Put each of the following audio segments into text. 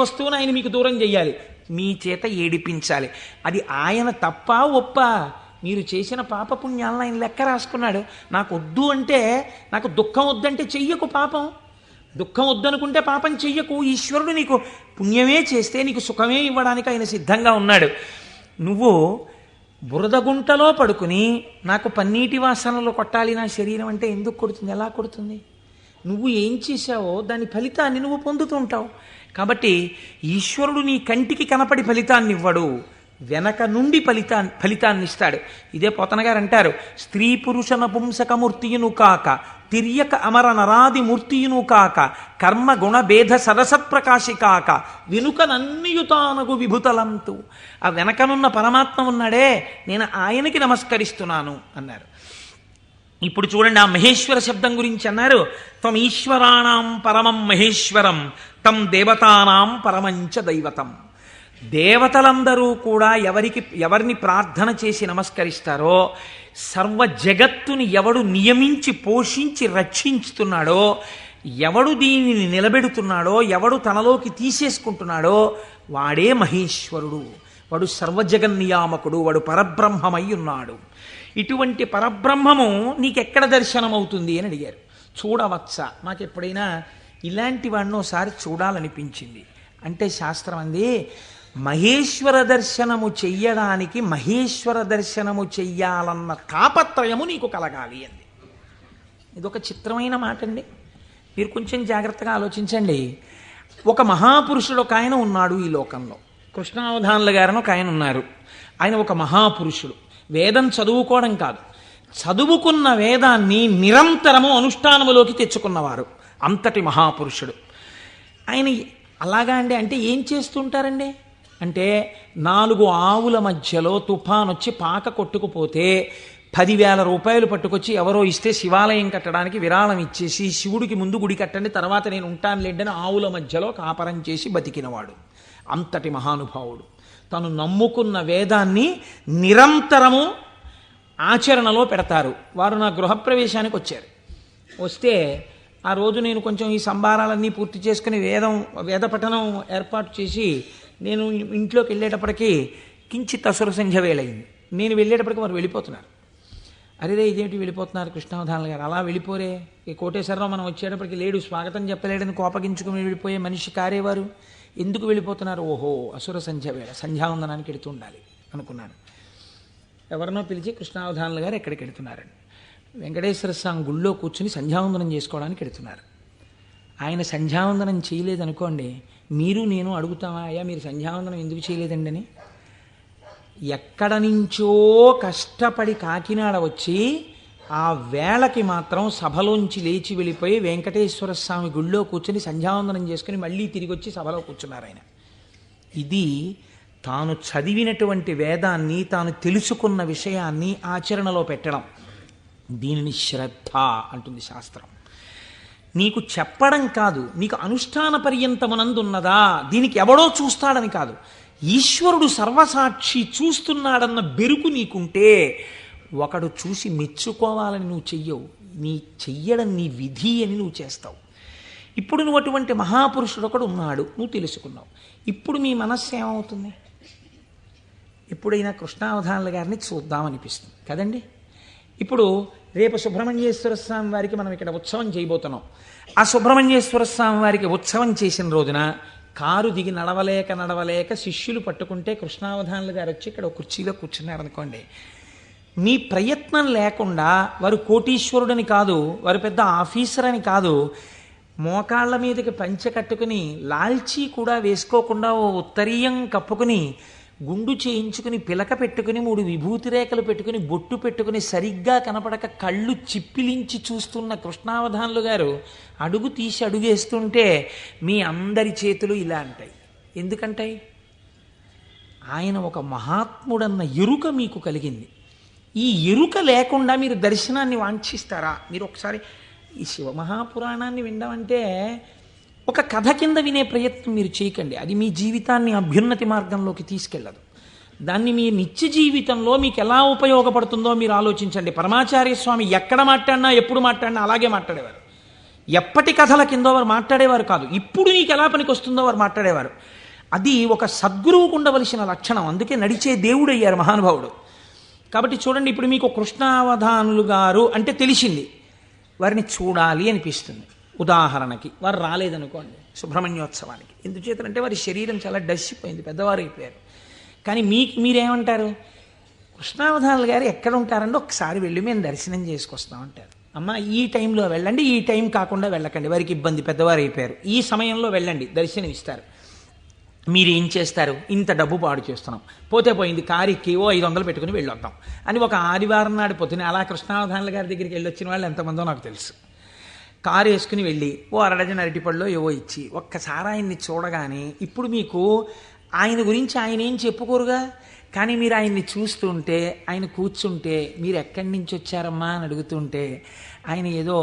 వస్తువును ఆయన మీకు దూరం చెయ్యాలి. మీ చేత ఏడిపించాలి. అది ఆయన తప్ప ఒప్ప? మీరు చేసిన పాపపుణ్యాలను ఆయన లెక్క రాసుకున్నాడు. నాకు వద్దు అంటే నాకు దుఃఖం వద్దంటే చెయ్యకు పాపం. దుఃఖం వద్దనుకుంటే పాపం చెయ్యకు. ఈశ్వరుడు నీకు పుణ్యమే చేస్తే నీకు సుఖమే ఇవ్వడానికి ఆయన సిద్ధంగా ఉన్నాడు. నువ్వు బురదగుంటలో పడుకుని నాకు పన్నీటి వాసనలు కొట్టాలి నా శరీరం అంటే ఎందుకు కొడుతుంది? ఎలా కొడుతుంది? నువ్వు ఏం చేశావో దాని ఫలితాన్ని నువ్వు పొందుతుంటావు కాబట్టి ఈశ్వరుడు నీ కంటికి కనపడి ఫలితాన్ని ఇవ్వడు వెనక నుండి ఫలితా ఫలితాన్ని ఇస్తాడు ఇదే పోతన గారు అంటారు స్త్రీ పురుష నపుంసకమూర్తియును కాక తిర్యక అమర నరాది మూర్తియును కాక కర్మ గుణ భేద సరసత్ప్రకాశి కాక వెనుకనన్నియుతానగు విభుతలంతు. ఆ వెనకనున్న పరమాత్మ ఉన్నాడే నేను ఆయనకి నమస్కరిస్తున్నాను అన్నారు. ఇప్పుడు చూడండి ఆ మహేశ్వర శబ్దం గురించి అన్నారు. త్వం ఈశ్వరాణం పరమం మహేశ్వరం తం దేవతానాం పరమంచ దైవతం. దేవతలందరూ కూడా ఎవరికి ఎవరిని ప్రార్థన చేసి నమస్కరిస్తారో సర్వ జగత్తుని ఎవడు నియమించి పోషించి రక్షించుతున్నాడో ఎవడు దీనిని నిలబెడుతున్నాడో ఎవడు తనలోకి తీసేసుకుంటున్నాడో వాడే మహేశ్వరుడు. వాడు సర్వజగన్నియామకుడు వాడు పరబ్రహ్మమై ఉన్నాడు ఇటువంటి పరబ్రహ్మము నీకెక్కడ దర్శనమవుతుంది అని అడిగారు. చూడవచ్చా? నాకు ఎప్పుడైనా ఇలాంటి వాడిని ఒకసారి చూడాలనిపించింది. అంటే శాస్త్రం అంది మహేశ్వర దర్శనము చెయ్యడానికి మహేశ్వర దర్శనము చెయ్యాలన్న తాపత్రయము నీకు కలగాలి అంది. ఇదొక చిత్రమైన మాట అండి మీరు కొంచెం జాగ్రత్తగా ఆలోచించండి. ఒక మహాపురుషుడు ఒక ఆయన ఉన్నాడు ఈ లోకంలో. కృష్ణావధానుల గారని ఒక ఆయన ఉన్నారు. ఆయన ఒక మహాపురుషుడు. వేదం చదువుకోవడం కాదు. చదువుకున్న వేదాన్ని నిరంతరము అనుష్ఠానములోకి తెచ్చుకున్నవారు. అంతటి మహాపురుషుడు. ఆయన అలాగా అండి? అంటే ఏం చేస్తుంటారండి? అంటే నాలుగు ఆవుల మధ్యలో తుఫాన్ వచ్చి పాక కొట్టుకుపోతే పదివేల రూపాయలు పట్టుకొచ్చి ఎవరో ఇస్తే శివాలయం కట్టడానికి విరాళం ఇచ్చేసి శివుడికి ముందు గుడి కట్టండి తర్వాత నేను ఉంటాను లేండని ఆవుల మధ్యలో కాపరం చేసి బతికినవాడు. అంతటి మహానుభావుడు. తను నమ్ముకున్న వేదాన్ని నిరంతరము ఆచరణలో పెడతారు. వారు నా గృహప్రవేశానికి వచ్చారు వస్తే ఆ రోజు నేను కొంచెం ఈ సంభారాలన్నీ పూర్తి చేసుకుని వేదం వేద పఠనం ఏర్పాటు చేసి నేను ఇంట్లోకి వెళ్ళేటప్పటికీ కించిత్ అసుర సంధ్య వేలైంది. నేను వెళ్ళేటప్పటికి వారు వెళ్ళిపోతున్నారు. అరేదే ఇదేంటి వెళ్ళిపోతున్నారు కృష్ణావధానులు గారు? అలా వెళ్ళిపోరే. ఈ కోటేశ్వరరావు మనం వచ్చేటప్పటికి లేడు స్వాగతం చెప్పలేడని కోపగించుకుని వెళ్ళిపోయే మనిషి కారేవారు? ఎందుకు వెళ్ళిపోతున్నారు? ఓహో అసుర సంధ్య వేళ సంధ్యావందనానికి వెళుతూ ఉండాలి అనుకున్నాను ఎవరినో పిలిచి కృష్ణావధానులు గారు ఎక్కడికి వెళుతున్నారండి? వెంకటేశ్వర స్వామి గుళ్ళో కూర్చుని సంధ్యావందనం చేసుకోవడానికి వెళుతున్నారు ఆయన సంధ్యావందనం చేయలేదనుకోండి మీరు నేను అడుగుతామా అయ్యా మీరు సంధ్యావందనం ఎందుకు చేయలేదండి అని ఎక్కడ నుంచో కష్టపడి కాకినాడ వచ్చి ఆ వేళకి మాత్రం సభలోంచి లేచి వెళ్ళిపోయి వెంకటేశ్వర స్వామి గుళ్ళో కూర్చొని సంధ్యావందనం చేసుకుని మళ్ళీ తిరిగి వచ్చి సభలో కూర్చున్నారు ఆయన. ఇది తాను చదివినటువంటి వేదాన్ని తాను తెలుసుకున్న విషయాన్ని ఆచరణలో పెట్టడం. దీనిని శ్రద్ధ అంటుంది శాస్త్రం. నీకు చెప్పడం కాదు నీకు అనుష్ఠాన పర్యంతమునందున్నదా దీనికి ఎవడో చూస్తాడని కాదు. ఈశ్వరుడు సర్వసాక్షి చూస్తున్నాడన్న బెరుకు నీకుంటే ఒకడు చూసి మెచ్చుకోవాలని నువ్వు చెయ్యవు. నీ చెయ్యడం నీ విధి అని నువ్వు చేస్తావు. ఇప్పుడు నువ్వు అటువంటి మహాపురుషుడు ఒకడు ఉన్నాడు నువ్వు తెలుసుకున్నావు. ఇప్పుడు మీ మనస్సు ఏమవుతుంది? ఎప్పుడైనా కృష్ణావధానుల గారిని చూద్దామనిపిస్తుంది. కదండి? ఇప్పుడు రేపు సుబ్రహ్మణ్యేశ్వర స్వామి వారికి మనం ఇక్కడ ఉత్సవం చేయబోతున్నాం. ఆ సుబ్రహ్మణ్యేశ్వర స్వామి వారికి ఉత్సవం చేసిన రోజున కారు దిగి నడవలేక నడవలేక శిష్యులు పట్టుకుంటే కృష్ణావధానులు గారు వచ్చి ఇక్కడ ఒక కుర్చీలో కూర్చున్నారనుకోండి. మీ ప్రయత్నం లేకుండా వారు కోటీశ్వరుడని కాదు వారు పెద్ద ఆఫీసర్ అని కాదు మోకాళ్ళ మీదకి పంచె కట్టుకుని లాల్చీ కూడా వేసుకోకుండా ఓ ఉత్తరీయం కప్పుకుని గుండు చేయించుకుని పిలక పెట్టుకుని మూడు విభూతి రేఖలు పెట్టుకుని బొట్టు పెట్టుకుని సరిగ్గా కనపడక కళ్ళు చిప్పిలించి చూస్తున్న కృష్ణావధానులు గారు అడుగు తీసి అడుగేస్తుంటే మీ అందరి చేతులు ఇలా అంటాయి. ఎందుకంటాయి? ఆయన ఒక మహాత్ముడన్న ఎరుక మీకు కలిగింది. ఈ ఎరుక లేకుండా మీరు దర్శనాన్ని వాంఛిస్తారా? మీరు ఒకసారి ఈ శివమహాపురాణాన్ని వినడం ఒక కథ కింద వినే ప్రయత్నం మీరు చేయకండి. అది మీ జీవితాన్ని అభ్యున్నతి మార్గంలోకి తీసుకెళ్ళదు దాన్ని మీ నిత్య జీవితంలో మీకు ఎలా ఉపయోగపడుతుందో మీరు ఆలోచించండి. పరమాచార్య స్వామి ఎక్కడ మాట్లాడినా ఎప్పుడు మాట్లాడినా అలాగే మాట్లాడేవారు. ఎప్పటి కథల కింద వారు మాట్లాడేవారు కాదు. ఇప్పుడు నీకు ఎలా పనికి వస్తుందో వారు మాట్లాడేవారు. అది ఒక సద్గురువుకు ఉండవలసిన లక్షణం. అందుకే నడిచే దేవుడు అయ్యారు మహానుభావుడు. కాబట్టి చూడండి ఇప్పుడు మీకు కృష్ణావధానులు గారు అంటే తెలిసింది. వారిని చూడాలి అనిపిస్తుంది. ఉదాహరణకి వారు రాలేదనుకోండి సుబ్రహ్మణ్యోత్సవానికి. ఎందుచేతంటే వారి శరీరం చాలా డస్సిపోయింది పెద్దవారు అయిపోయారు. కానీ మీకు మీరేమంటారు? కృష్ణావధానులు గారు ఎక్కడ ఉంటారంటే ఒకసారి వెళ్ళి మేము దర్శనం చేసుకొస్తాం అంటారు. అమ్మ ఈ టైంలో వెళ్ళండి ఈ టైం కాకుండా వెళ్ళకండి వారికి ఇబ్బంది పెద్దవారు అయిపోయారు. ఈ సమయంలో వెళ్ళండి దర్శనం ఇస్తారు మీరు ఏం చేస్తారు? ఇంత డబ్బు పాడు చేస్తున్నాం. పోతే పోయింది కారికి ఓ ఐదు వందలు పెట్టుకుని వెళ్ళొద్దాం. అని ఒక ఆదివారం నాడు పొద్దున అలా కృష్ణావధానుల గారి దగ్గరికి వెళ్ళొచ్చిన వాళ్ళు ఎంతమందో నాకు తెలుసు. కారు వేసుకుని వెళ్ళి ఓ అరడజన అరటిపళ్ళో ఏవో ఇచ్చి ఒక్కసారి ఆయన్ని చూడగానే ఇప్పుడు మీకు ఆయన గురించి ఆయన ఏం చెప్పుకోరుగా? కానీ మీరు ఆయన్ని చూస్తుంటే ఆయన కూర్చుంటే మీరు ఎక్కడి నుంచి వచ్చారమ్మా అని అడుగుతుంటే ఆయన ఏదో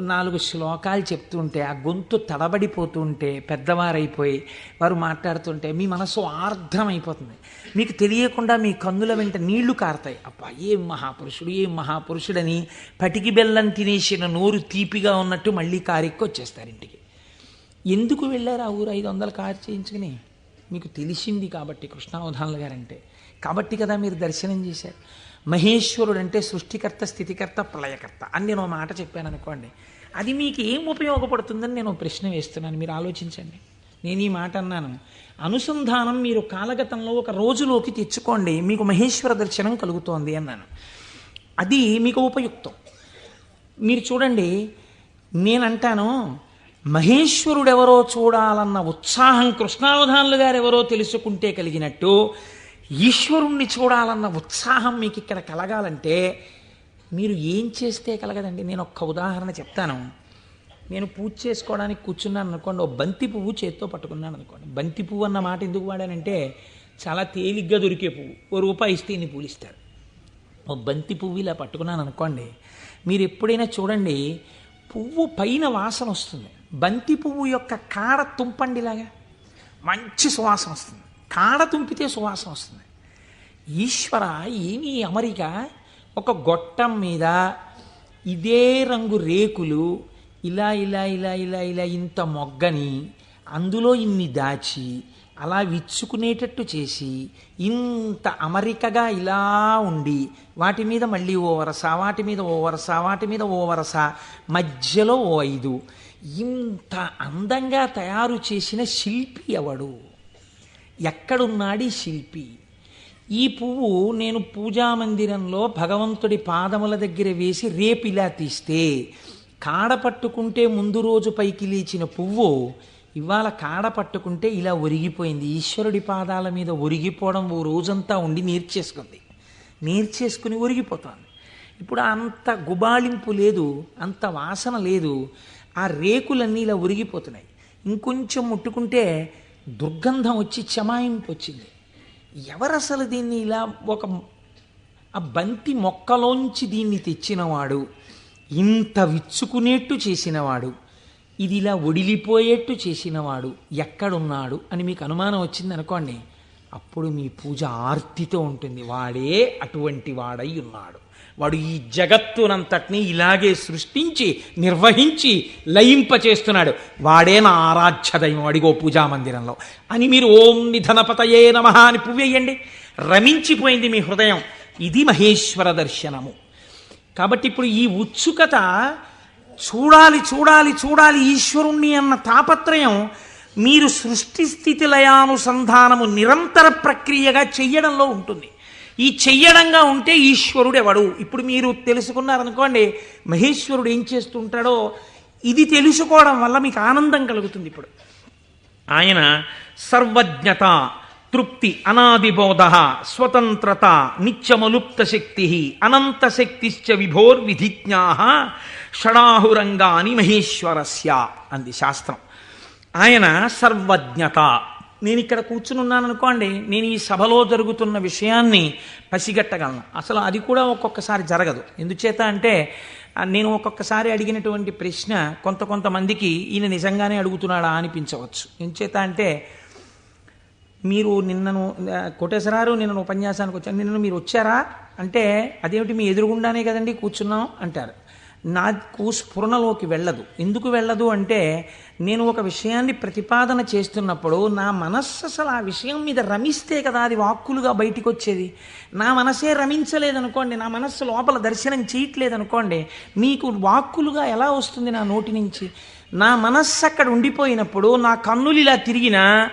నాలుగు శ్లోకాలు చెప్తుంటే ఆ గొంతు తడబడిపోతుంటే పెద్దవారైపోయి వారు మాట్లాడుతుంటే మీ మనసు ఆర్ద్రమైపోతుంది. మీకు తెలియకుండా మీ కన్నుల వెంట నీళ్ళు కారుతాయి. అబ్బా ఏం మహాపురుషుడు ఏం మహాపురుషుడని పటికి బెల్లం తినేసిన నోరు తీపిగా ఉన్నట్టు మళ్ళీ కారెక్కి వచ్చేస్తారు ఇంటికి. ఎందుకు వెళ్ళారు ఆ ఊరు ఐదు వందలు కారు చేయించుకుని? మీకు తెలిసింది కాబట్టి కృష్ణావధానులు గారంటే. కాబట్టి కదా మీరు దర్శనం చేశారు. మహేశ్వరుడు అంటే సృష్టికర్త స్థితికర్త ప్రళయకర్త. అని నేను మాట చెప్పాను అనుకోండి. అది మీకు ఏం ఉపయోగపడుతుందని నేను ప్రశ్న వేస్తున్నాను. మీరు ఆలోచించండి. నేను ఈ మాట అన్నాను. అనుసంధానం మీరు కాలగతంలో ఒక రోజులోకి తెచ్చుకోండి. మీకు మహేశ్వర దర్శనం కలుగుతోంది అన్నాను. అది మీకు ఉపయుక్తం. మీరు చూడండి నేనంటాను మహేశ్వరుడెవరో చూడాలన్న ఉత్సాహం కృష్ణావధానులు గారు ఎవరో తెలుసుకుంటే కలిగినట్టు ఈశ్వరుణ్ణి చూడాలన్న ఉత్సాహం మీకు ఇక్కడ కలగాలంటే మీరు ఏం చేస్తే కలగదండి? నేను ఒక్క ఉదాహరణ చెప్తాను. నేను పూజ చేసుకోవడానికి కూర్చున్నాను అనుకోండి ఓ బంతి పువ్వు చేత్తో పట్టుకున్నాను అనుకోండి. బంతి పువ్వు అన్న మాట ఎందుకు వాడానంటే చాలా తేలిగ్గా దొరికే పువ్వు. ఓ రూపాయి ఇస్తే ఇన్ని పూలు ఇస్తారు. ఓ బంతి పువ్వు ఇలా పట్టుకున్నాను అనుకోండి మీరు ఎప్పుడైనా చూడండి పువ్వు పైన వాసన వస్తుంది. బంతి పువ్వు యొక్క కాడ తుంపండిలాగా మంచి సువాసన వస్తుంది. కాడ తుంపితే సువాసన వస్తుంది. ఈశ్వర ఏమి అమరిక? ఒక గొట్టం మీద ఇదే రంగు రేకులు ఇలా ఇలా ఇలా ఇలా ఇలా ఇంత మొగ్గని అందులో ఇన్ని దాచి అలా విచ్చుకునేటట్టు చేసి ఇంత అమరికగా ఇలా ఉండి వాటి మీద మళ్ళీ ఓ వరస వాటి మీద ఓ వరస వాటి మీద ఓ వరస మధ్యలో ఓ ఐదు. ఇంత అందంగా తయారు చేసిన శిల్పి ఎవడు? ఎక్కడున్నాడు శిల్పి? ఈ పువ్వు నేను పూజా మందిరంలో భగవంతుడి పాదముల దగ్గర వేసి రేపు ఇలా తీస్తే కాడ పట్టుకుంటే ముందు రోజు పైకి లేచిన పువ్వు ఇవాళ కాడ పట్టుకుంటే ఇలా ఒరిగిపోయింది. ఈశ్వరుడి పాదాల మీద ఒరిగిపోవడం ఓ రోజంతా ఉండి నేర్చేసుకుంది. నేర్చేసుకుని ఒరిగిపోతుంది. ఇప్పుడు అంత గుబాళింపు లేదు అంత వాసన లేదు. ఆ రేకులన్నీ ఇలా ఒరిగిపోతున్నాయి. ఇంకొంచెం ముట్టుకుంటే దుర్గంధం వచ్చి చమాయింపు వచ్చింది. ఎవరు అసలు దీన్ని ఇలా ఒక ఆ బంతి మొక్కలోంచి దీన్ని తెచ్చినవాడు? ఇంత విచ్చుకునేట్టు చేసినవాడు? ఇది ఇలా ఒడిలిపోయేట్టు చేసినవాడు ఎక్కడున్నాడు అని మీకు అనుమానం వచ్చింది అనుకోండి అప్పుడు మీ పూజ ఆర్తితో ఉంటుంది. వాడే అటువంటి వాడై ఉన్నాడు. వాడు ఈ జగత్తునంతటినీ ఇలాగే సృష్టించి నిర్వహించి లయింపచేస్తున్నాడు. వాడే నా ఆరాధ్య దైవం అడిగో పూజా మందిరంలో. అని మీరు ఓం నిధనపతయే నమ అని పువ్వేయండి. రమించిపోయింది మీ హృదయం. ఇది మహేశ్వర దర్శనము. కాబట్టి ఇప్పుడు ఈ ఉత్సుకత చూడాలి చూడాలి చూడాలి ఈశ్వరుణ్ణి అన్న తాపత్రయం మీరు సృష్టి స్థితి లయానుసంధానము నిరంతర ప్రక్రియగా చెయ్యడంలో ఉంటుంది. ఈ చెయ్యడంగా ఉంటే ఈశ్వరుడెవడు? ఇప్పుడు మీరు తెలుసుకున్నారనుకోండి మహేశ్వరుడు ఏం చేస్తుంటాడో ఇది తెలుసుకోవడం వల్ల మీకు ఆనందం కలుగుతుంది ఇప్పుడు. ఆయన సర్వజ్ఞత తృప్తి అనాదిబోధ స్వతంత్రత నిత్యమలుప్త శక్తి అనంత శక్తిశ్చ విభోర్విధిజ్ఞా షడాహురంగాని మహేశ్వరస్య అంది శాస్త్రం. ఆయన సర్వజ్ఞత నేను ఇక్కడ కూర్చుని ఉన్నాను అనుకోండి నేను ఈ సభలో జరుగుతున్న విషయాన్ని పసిగట్టగలను. అసలు అది కూడా ఒక్కొక్కసారి జరగదు. ఎందుచేత అంటే నేను ఒక్కొక్కసారి అడిగినటువంటి ప్రశ్న కొంత కొంతమందికి ఈయన నిజంగానే అడుగుతున్నాడా అనిపించవచ్చు. ఎందుచేత అంటే మీరు నిన్నను కోటేశ్వరారు నిన్న ఉపన్యాసానికి వచ్చాను నిన్న మీరు వచ్చారా? అంటే అదేమిటి మీ ఎదురుగుండానే కదండి కూర్చున్నాం? అంటారు. నాకు స్ఫురణలోకి వెళ్ళదు. ఎందుకు వెళ్ళదు అంటే నేను ఒక విషయాన్ని ప్రతిపాదన చేస్తున్నప్పుడు నా మనస్సు అసలు ఆ విషయం మీద రమిస్తే కదా అది వాక్కులుగా బయటికి వచ్చేది నా మనసే రమించలేదనుకోండి నా మనస్సు లోపల దర్శనం చేయట్లేదనుకోండి మీకు వాక్కులుగా ఎలా వస్తుంది నా నోటి నుంచి? నా మనస్సు అక్కడ ఉండిపోయినప్పుడు నా కన్నులు ఇలా తిరిగినా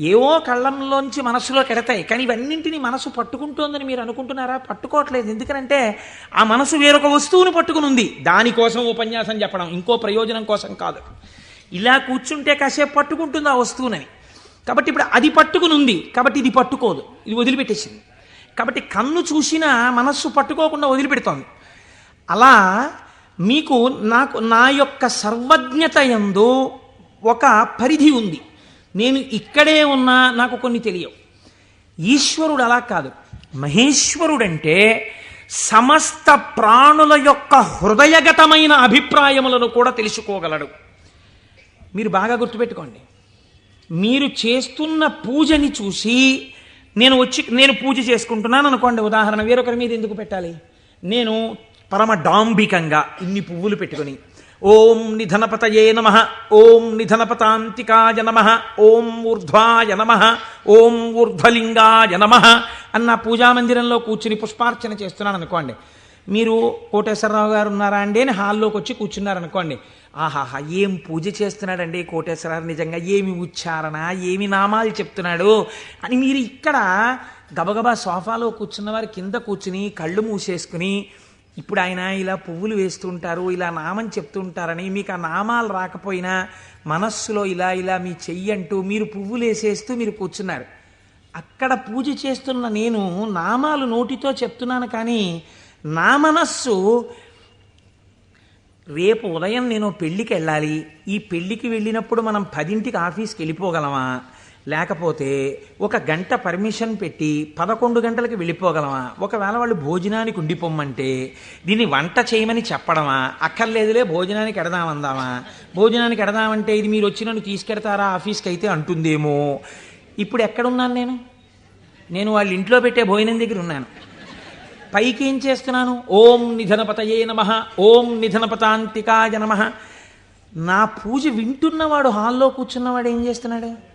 ఏవో కళ్ళంలోంచి మనసులో కెడతాయి. కానీ ఇవన్నింటినీ మనసు పట్టుకుంటోందని మీరు అనుకుంటున్నారా? పట్టుకోవట్లేదు. ఎందుకంటే ఆ మనసు వేరొక వస్తువును పట్టుకుని ఉంది. దానికోసం ఉపన్యాసం చెప్పడం ఇంకో ప్రయోజనం కోసం కాదు. ఇలా కూర్చుంటే కాసేపు పట్టుకుంటుంది ఆ వస్తువునని. కాబట్టి ఇప్పుడు అది పట్టుకుని ఉంది. కాబట్టి ఇది పట్టుకోదు. ఇది వదిలిపెట్టేసింది. కాబట్టి కన్ను చూసినా మనస్సు పట్టుకోకుండా వదిలిపెడుతోంది. అలా మీకు నాకు నా యొక్క సర్వజ్ఞత ఎందు ఒక పరిధి ఉంది. నేను ఇక్కడే ఉన్నా నాకు కొన్ని తెలియవు. ఈశ్వరుడు అలా కాదు. మహేశ్వరుడంటే సమస్త ప్రాణుల యొక్క హృదయగతమైన అభిప్రాయములను కూడా తెలుసుకోగలడు. మీరు బాగా గుర్తుపెట్టుకోండి. మీరు చేస్తున్న పూజని చూసి నేను వచ్చి నేను పూజ చేసుకుంటున్నాను అనుకోండి. ఉదాహరణ వేరొకరి మీద ఎందుకు పెట్టాలి? నేను పరమ డాంబికంగా ఇన్ని పువ్వులు పెట్టుకొని ఓం నిధనపతయే నమ. ఓం నిధనపతాంతికాయ నమ. ఓం ఊర్ధ్వాయ నమ. ఓం ఊర్ధ్వలింగాయ నమ. అన్న పూజామందిరంలో కూర్చుని పుష్పార్చన చేస్తున్నాను అనుకోండి. మీరు కోటేశ్వరరావు గారు ఉన్నారా అండి అని హాల్లోకి వచ్చి కూర్చున్నారనుకోండి ఆహాహా ఏం పూజ చేస్తున్నాడండి కోటేశ్వరరావు నిజంగా ఏమి ఉచ్చారణ ఏమి నామాలు చెప్తున్నాడు అని మీరు ఇక్కడ గబగబా సోఫాలో కూర్చున్న వారి కింద కూర్చుని కళ్ళు మూసేసుకుని ఇప్పుడు ఆయన ఇలా పువ్వులు వేస్తుంటారు ఇలా నామం చెప్తుంటారని మీకు ఆ నామాలు రాకపోయినా మనస్సులో ఇలా ఇలా మీ చెయ్యి అంటూ మీరు పువ్వులు వేసేస్తూ మీరు కూర్చున్నారు. అక్కడ పూజ చేస్తున్న నేను నామాలు నోటితో చెప్తున్నాను కానీ నా మనస్సు రేపు ఉదయం నేను పెళ్ళికి వెళ్ళాలి. ఈ పెళ్ళికి వెళ్ళినప్పుడు మనం పదింటికి ఆఫీస్కి వెళ్ళిపోగలమా? లేకపోతే ఒక గంట పర్మిషన్ పెట్టి పదకొండు గంటలకు వెళ్ళిపోగలమా? ఒకవేళ వాళ్ళు భోజనానికి ఉండిపోమ్మంటే దీన్ని వంట చేయమని చెప్పడమా? అక్కర్లేదులే భోజనానికి ఎడదామందామా? భోజనానికి ఎడదామంటే ఇది మీరు వచ్చి నన్ను తీసుకెడతారా? ఆఫీస్కి అయితే అంటుందేమో. ఇప్పుడు ఎక్కడున్నాను నేను? నేను వాళ్ళ ఇంట్లో పెట్టే భోజనం దగ్గర ఉన్నాను. పైకి ఏం చేస్తున్నాను? ఓం నిధనపతయే నమ ఓం నిధనపతాంతికాయ నమ. నా పూజ వింటున్నవాడు హాల్లో కూర్చున్నవాడు ఏం చేస్తున్నాడు?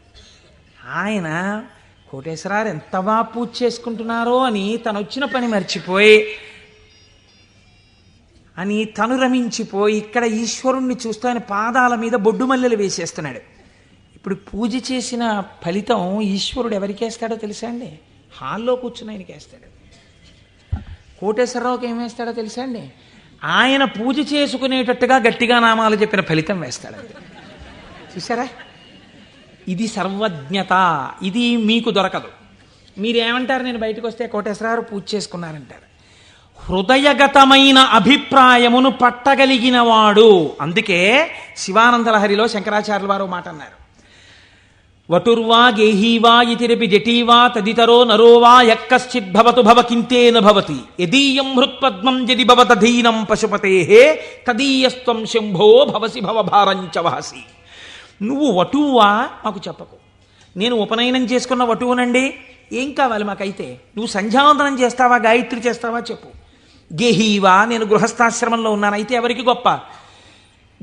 ఆయన కోటేశ్వరారు ఎంత బాగా పూజ చేసుకుంటున్నారో అని తను వచ్చిన పని మర్చిపోయి అని తను రమించిపోయి ఇక్కడ ఈశ్వరుణ్ణి చూస్తూ ఆయన పాదాల మీద బొడ్డు మల్లెలు వేసేస్తున్నాడు. ఇప్పుడు పూజ చేసిన ఫలితం ఈశ్వరుడు ఎవరికేస్తాడో తెలుసా అండి? హాల్లో కూర్చుని ఆయనకి వేస్తాడు. కోటేశ్వరరావుకి ఏం వేస్తాడో తెలుసా అండి? ఆయన పూజ చేసుకునేటట్టుగా గట్టిగా నామాలు చెప్పిన ఫలితం వేస్తాడు. చూసారా ఇది సర్వజ్ఞత ఇది మీకు దొరకదు. మీరేమంటారు? నేను బయటకు వస్తే కోటేశ్వరరావు పూజ చేసుకున్నారంటారు. హృదయగతమైన అభిప్రాయమును పట్టగలిగిన వాడు అందుకే శివానందలహరిలో శంకరాచార్యుల వారు మాట అన్నారు. వటుర్వా గేహీవా ఇతిరపి జటీవా తదితరో నరోవా యక్కశ్చిద్భవతు భవ భవతి యదీయం హృత్పద్మం యది భవతధీనం పశుపతే తదీయస్త్వం శంభో భవసి భవభారంచ వహసి. నువ్వు వటువా? మాకు చెప్పకు. నేను ఉపనయనం చేసుకున్న వటువునండి. ఏం కావాలి మాకైతే? నువ్వు సంధ్యావందనం చేస్తావా గాయత్రి చేస్తావా చెప్పు. గేహీవా నేను గృహస్థాశ్రమంలో ఉన్నాను. అయితే ఎవరికి గొప్ప?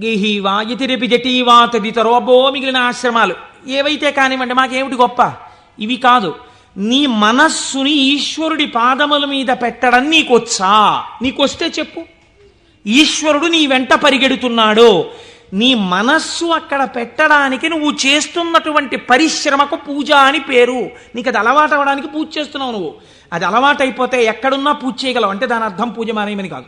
గేహీవా ఇతిరిపి జటీవా తదితరో అబ్బో మిగిలిన ఆశ్రమాలు. ఏవైతే కానివ్వండి మాకేమిటి గొప్ప? ఇవి కాదు. నీ మనస్సుని ఈశ్వరుడి పాదముల మీద పెట్టడం నీకొచ్చా? నీకొస్తే చెప్పు. ఈశ్వరుడు నీ వెంట పరిగెడుతున్నాడు. నీ మనస్సు అక్కడ పెట్టడానికి నువ్వు చేస్తున్నటువంటి పరిశ్రమకు పూజ అని పేరు. నీకు అది అలవాటు అవ్వడానికి పూజ చేస్తున్నావు నువ్వు. అది అలవాటు అయిపోతే ఎక్కడున్నా పూజ చేయగలవు. అంటే దాని అర్థం పూజ మానేయమని కాదు.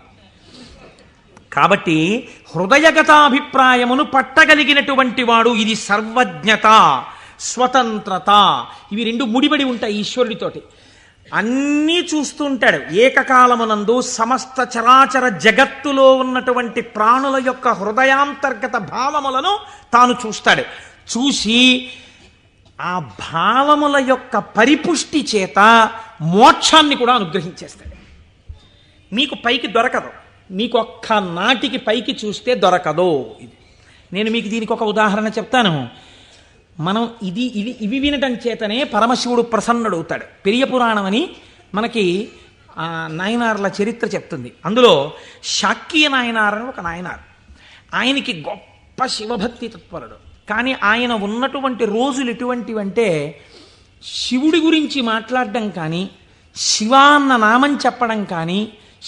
కాబట్టి హృదయగతాభిప్రాయమును పట్టగలిగినటువంటి వాడు ఇది సర్వజ్ఞత స్వతంత్రత. ఇవి రెండు ముడిపడి ఉంటాయి ఈశ్వరుడితోటి. అన్నీ చూస్తుంటాడు. ఏకకాలమునందు సమస్త చరాచర జగత్తులో ఉన్నటువంటి ప్రాణుల యొక్క హృదయాంతర్గత భావములను తాను చూస్తాడు. చూసి ఆ భావముల యొక్క పరిపుష్టి చేత మోక్షాన్ని కూడా అనుగ్రహించేస్తాడు. మీకు పైకి దొరకదు. మీకు ఒక్క నాటికి పైకి చూస్తే దొరకదు. ఇది నేను మీకు దీనికి ఒక ఉదాహరణ చెప్తాను. మనం ఇది ఇది ఇవి వినటం చేతనే పరమశివుడు ప్రసన్నుడవుతాడు. పెరియ పురాణం అని మనకి నాయనార్ల చరిత్ర చెప్తుంది. అందులో శాక్య నాయనార్ అని ఒక నాయనార్. ఆయనకి గొప్ప శివభక్తి తత్పరుడు. కానీ ఆయన ఉన్నటువంటి రోజులు ఎటువంటివంటే శివుడి గురించి మాట్లాడడం కానీ శివ అన్న నామం చెప్పడం కానీ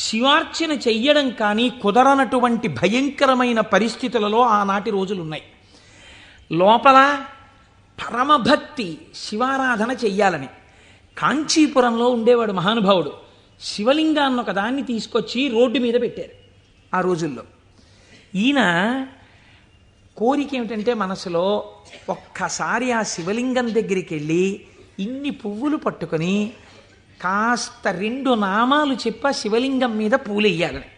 శివార్చన చెయ్యడం కానీ కుదరనటువంటి భయంకరమైన పరిస్థితులలో ఆనాటి రోజులు ఉన్నాయి లోపల పరమభక్తి శివారాధన చెయ్యాలని. కాంచీపురంలో ఉండేవాడు మహానుభావుడు. శివలింగాన్ని ఒక దాన్ని తీసుకొచ్చి రోడ్డు మీద పెట్టారు ఆ రోజుల్లో. ఈయన కోరిక ఏమిటంటే మనసులో ఒక్కసారి ఆ శివలింగం దగ్గరికి వెళ్ళి ఇన్ని పువ్వులు పట్టుకొని కాస్త రెండు నామాలు చెప్ప శివలింగం మీద పూలు వేయాలని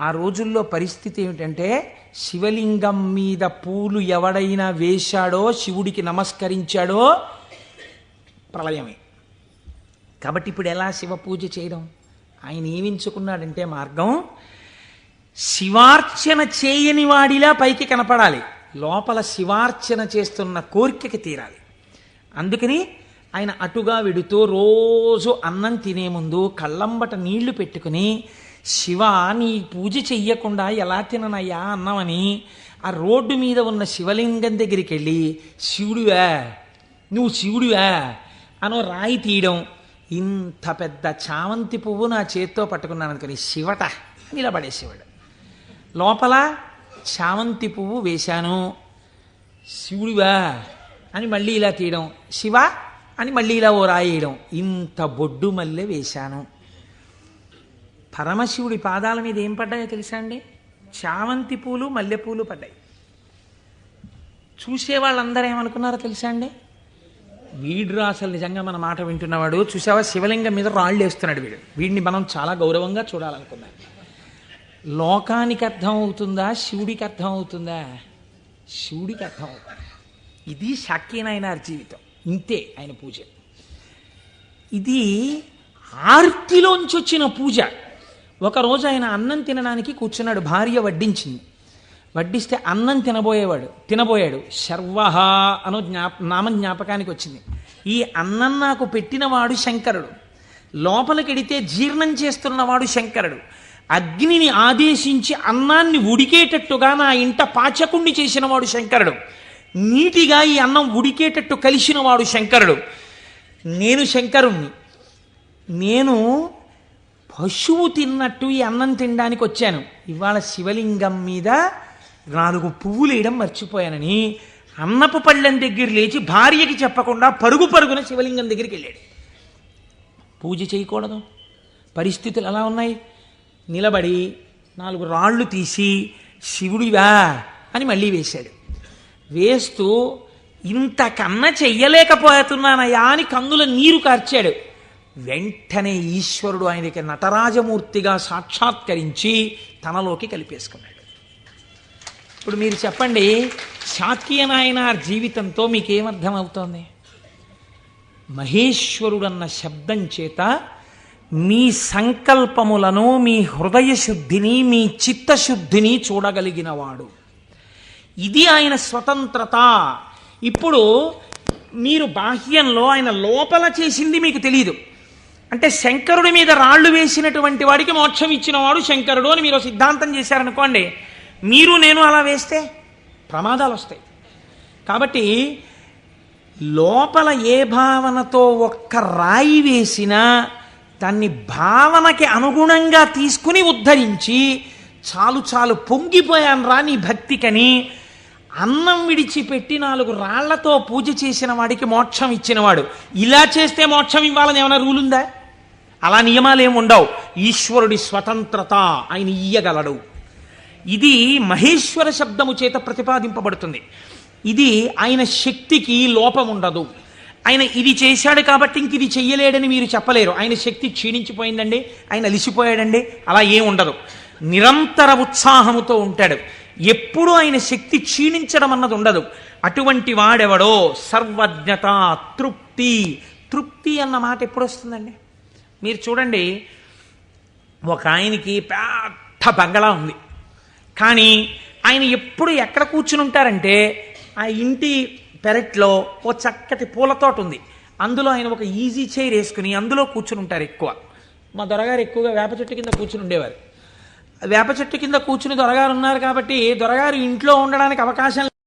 ఆ రోజుల్లో పరిస్థితి ఏమిటంటే శివలింగం మీద పూలు ఎవడైనా వేశాడో శివుడికి నమస్కరించాడో ప్రళయమే. కాబట్టి ఇప్పుడు ఎలా శివ పూజ చేయడం? ఆయన ఏమించుకున్నాడంటే మార్గం శివార్చన చేయని వాడిలా పైకి కనపడాలి. లోపల శివార్చన చేస్తున్న కోరికకి తీరాలి. అందుకని ఆయన అటుగా విడుతూ రోజు అన్నం తినే ముందు కళ్ళంబట నీళ్ళు పెట్టుకుని శివ నీ పూజ చెయ్యకుండా ఎలా తిననయ్యా అన్నామని ఆ రోడ్డు మీద ఉన్న శివలింగం దగ్గరికి వెళ్ళి శివుడివా నువ్వు శివుడువా అనో రాయి తీయడం ఇంత పెద్ద చామంతి పువ్వు నా చేత్తో పట్టుకున్నాను అనుకుని శివట నిలబడే శివుడు. లోపల చామంతి పువ్వు వేశాను. శివుడివా అని మళ్ళీ ఇలా తీయడం శివ అని మళ్ళీ ఇలా ఓ రాయేయడం ఇంత బొడ్డు మల్లె వేశాను. పరమశివుడి పాదాల మీద ఏం పడ్డాయో తెలుసా అండి? చామంతి పూలు మల్లెపూలు పడ్డాయి. చూసే వాళ్ళందరూ ఏమనుకున్నారో తెలుసా అండి? వీడు అసలు నిజంగా మన మాట వింటున్నవాడు చూసావా? శివలింగం మీద రాళ్ళు వేస్తున్నాడు వీడు. వీడిని మనం చాలా గౌరవంగా చూడాలనుకున్నాం. లోకానికి అర్థం అవుతుందా? శివుడికి అర్థం అవుతుందా? శివుడికి అర్థం అవుతుంది. ఇది శాక్యనాయనారి జీవితం. ఇంతే ఆయన పూజ. ఇది ఆర్తిలోంచి వచ్చిన పూజ. ఒకరోజు ఆయన అన్నం తినడానికి కూర్చున్నాడు భార్య వడ్డించింది. వడ్డిస్తే అన్నం తినబోయేవాడు తినబోయాడు. శర్వహ అను జ్ఞాప నామ జ్ఞాపకానికి వచ్చింది. ఈ అన్నం నాకు పెట్టినవాడు శంకరుడు. లోపలికెడితే జీర్ణం చేస్తున్నవాడు శంకరుడు. అగ్నిని ఆదేశించి అన్నాన్ని ఉడికేటట్టుగా నా ఇంట పాచకుండి చేసినవాడు శంకరుడు. నీటిగా ఈ అన్నం ఉడికేటట్టు కలిసినవాడు శంకరుడు. నేను శంకరుణ్ణి. నేను పశువు తిన్నట్టు ఈ అన్నం తినడానికి వచ్చాను. ఇవాళ శివలింగం మీద నాలుగు పువ్వులు వేయడం మర్చిపోయానని అన్నపు పళ్ళెం దగ్గర లేచి భార్యకి చెప్పకుండా పరుగు పరుగున శివలింగం దగ్గరికి వెళ్ళాడు. పూజ చేయకూడదు. పరిస్థితులు ఎలా ఉన్నాయి? నిలబడి నాలుగు రాళ్ళు తీసి శివుడివా అని మళ్ళీ వేశాడు. వేస్తూ ఇంతకన్నా చెయ్యలేకపోతున్నానయా అని కందుల నీరు కార్చాడు. వెంటనే ఈశ్వరుడు ఆయనకి నటరాజమూర్తిగా సాక్షాత్కరించి తనలోకి కలిపేసుకున్నాడు. ఇప్పుడు మీరు చెప్పండి శాక్య నాయనార్ జీవితంతో మీకేమర్థమవుతోంది? మహేశ్వరుడన్న శబ్దం చేత మీ సంకల్పములను మీ హృదయ శుద్ధిని మీ చిత్తశుద్ధిని చూడగలిగినవాడు. ఇది ఆయన స్వతంత్రత. ఇప్పుడు మీరు బాహ్యంలో ఆయన లోపల చేసింది మీకు తెలియదు అంటే శంకరుడి మీద రాళ్ళు వేసినటువంటి వాడికి మోక్షం ఇచ్చినవాడు శంకరుడు అని మీరు సిద్ధాంతం చేశారనుకోండి మీరు నేను అలా వేస్తే ప్రమాదాలు వస్తాయి. కాబట్టి లోపల ఏ భావనతో ఒక్క రాయి వేసినా దాన్ని భావనకి అనుగుణంగా తీసుకుని ఉద్ధరించి చాలు చాలు పొంగిపోయాను రా నీ భక్తికని అన్నం విడిచిపెట్టి నాలుగు రాళ్ళతో పూజ చేసిన వాడికి మోక్షం ఇచ్చినవాడు. ఇలా చేస్తే మోక్షం ఇవ్వాలని ఏమైనా రూల్ ఉందా? అలా నియమాలు ఏమి ఉండవు ఈశ్వరుడి స్వతంత్రత ఆయన ఇయ్యగలడు. ఇది మహేశ్వర శబ్దము చేత ప్రతిపాదింపబడుతుంది. ఇది ఆయన శక్తికి లోపం ఉండదు ఆయన ఇది చేశాడు కాబట్టి ఇంక ఇది చెయ్యలేడని మీరు చెప్పలేరు. ఆయన శక్తి క్షీణించిపోయిందండి ఆయన అలిసిపోయాడండి అలా ఏం ఉండదు నిరంతర ఉత్సాహముతో ఉంటాడు. ఎప్పుడు ఆయన శక్తి క్షీణించడం అన్నది ఉండదు. అటువంటి వాడెవడో? సర్వజ్ఞత తృప్తి. తృప్తి అన్న మాట ఎప్పుడు వస్తుందండి మీరు చూడండి ఒక ఆయనకి పెద్ద బంగళా ఉంది. కానీ ఆయన ఎప్పుడు ఎక్కడ కూర్చుని ఉంటారంటే ఆ ఇంటి పెరట్లో ఓ చక్కటి పూలతోట ఉంది. అందులో ఆయన ఒక ఈజీ చైర్ వేసుకుని అందులో కూర్చుని ఉంటారు ఎక్కువ. మా దొరగారు ఎక్కువగా వేప చెట్టు కింద కూర్చుని ఉండేవారు. వేప చెట్టు కింద కూర్చుని దొరగారు ఉన్నారు కాబట్టి దొరగారు ఇంట్లో ఉండడానికి అవకాశం